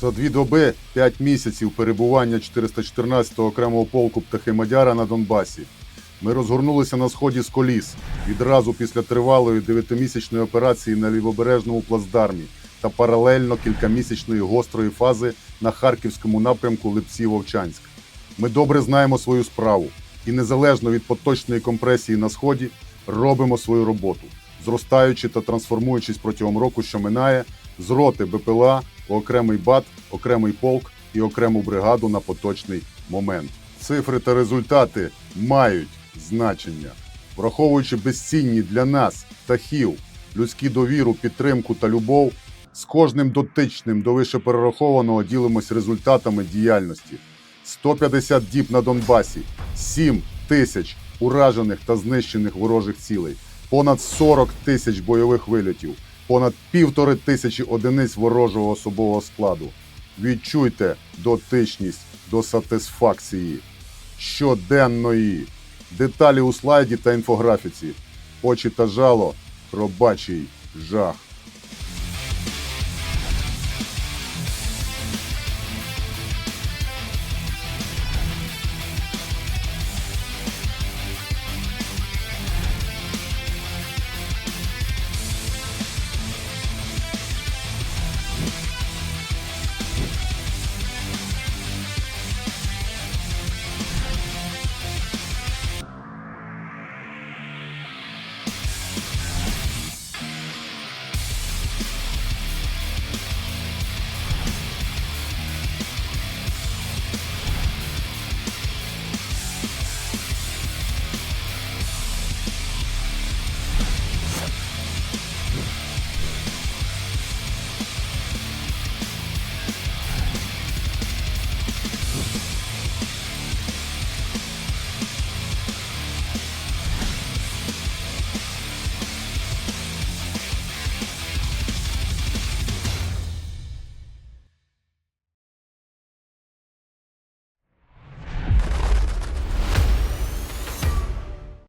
За дві доби 5 місяців перебування 414-го окремого полку птахи Мадяра на Донбасі. Ми розгорнулися на сході з коліс відразу після тривалої дев'ятимісячної операції на лівобережному плацдармі та паралельно кількамісячної гострої фази на харківському напрямку Липці-Вовчанськ. Ми добре знаємо свою справу і незалежно від поточної компресії на сході робимо свою роботу, зростаючи та трансформуючись протягом року, що минає, з роти БПЛА окремий БАТ, окремий полк і окрему бригаду на поточний момент. Цифри та результати мають значення, враховуючи безцінні для нас птахів, людську довіру, підтримку та любов. З кожним дотичним до вищеперерахованого ділимось результатами діяльності. 150 діб на Донбасі, 7 тисяч уражених та знищених ворожих цілей, понад 40 тисяч бойових вильотів, понад півтори тисячі одиниць ворожого особового складу. Відчуйте дотичність до сатисфакції щоденної. Деталі у слайді та інфографіці. Очі та жало, Пробачий жах.